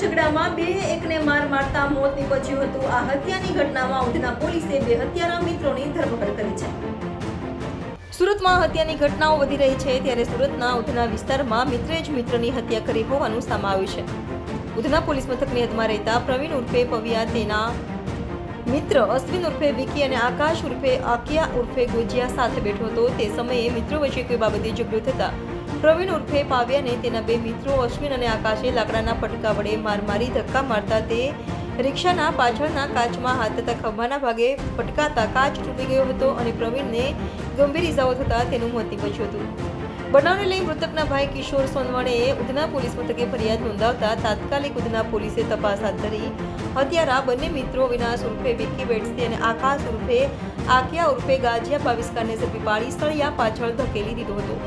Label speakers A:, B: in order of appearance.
A: ઝઘડામાં બે એકને માર મારતા મોત નીપજ્યું હતું. આ હત્યાની ઘટનામાં ઉધના પોલીસે બે હત્યારા મિત્રોની ધરપકડ કરી છે. સુરતમાં હત્યાની ઘટનાઓ વધી રહી છે ત્યારે સુરતના ઉધના વિસ્તારમાં મિત્રે જ મિત્રની હત્યા કરી હોવાનું સામે છે. ઉધના પોલીસ મથકની હદમાં રહેતા પ્રવીણ ઉર્ફે પવિયા તેના મિત્ર અશ્વિન ઉર્ફે વિકી અને આકાશ ઉર્ફે આકિયા ઉર્ફે ગુજિયા સાથે બેઠો હતો. તે સમયે મિત્રો વચ્ચે કોઈ બાબતે ઝઘડો થતા પ્રવીણ ઉર્ફે પાવ્યાને તેના બે મિત્રો અશ્વિન અને આકાશે લાકડાના પટકા વડે માર મારી ધક્કા મારતા તે રિક્ષાના પાછળના કાચમાં હાથ તથા ખભાના ભાગે પટકાતા કાચ તૂટી ગયો હતો અને પ્રવીણને ગંભીર ઇજાઓ થતાં તેનું મોત નીપજ્યું હતું. બનાવને લઈ મૃતકના ભાઈ કિશોર સોનવાણીએ ઉધના પોલીસ મથકે ફરિયાદ નોંધાવતા તાત્કાલિક ઉધના પોલીસે તપાસ હાથ ધરી. હત્યારા બંને મિત્રો વિનાશ ઉર્ફે વિક્કી બેટ્સથી અને આકાશ ઉર્ફે આકિયા ઉર્ફે ગાજિયા બાવીસકારને ઝડપી પાડી, સળિયા પાછળ ધકેલી દીધો હતો.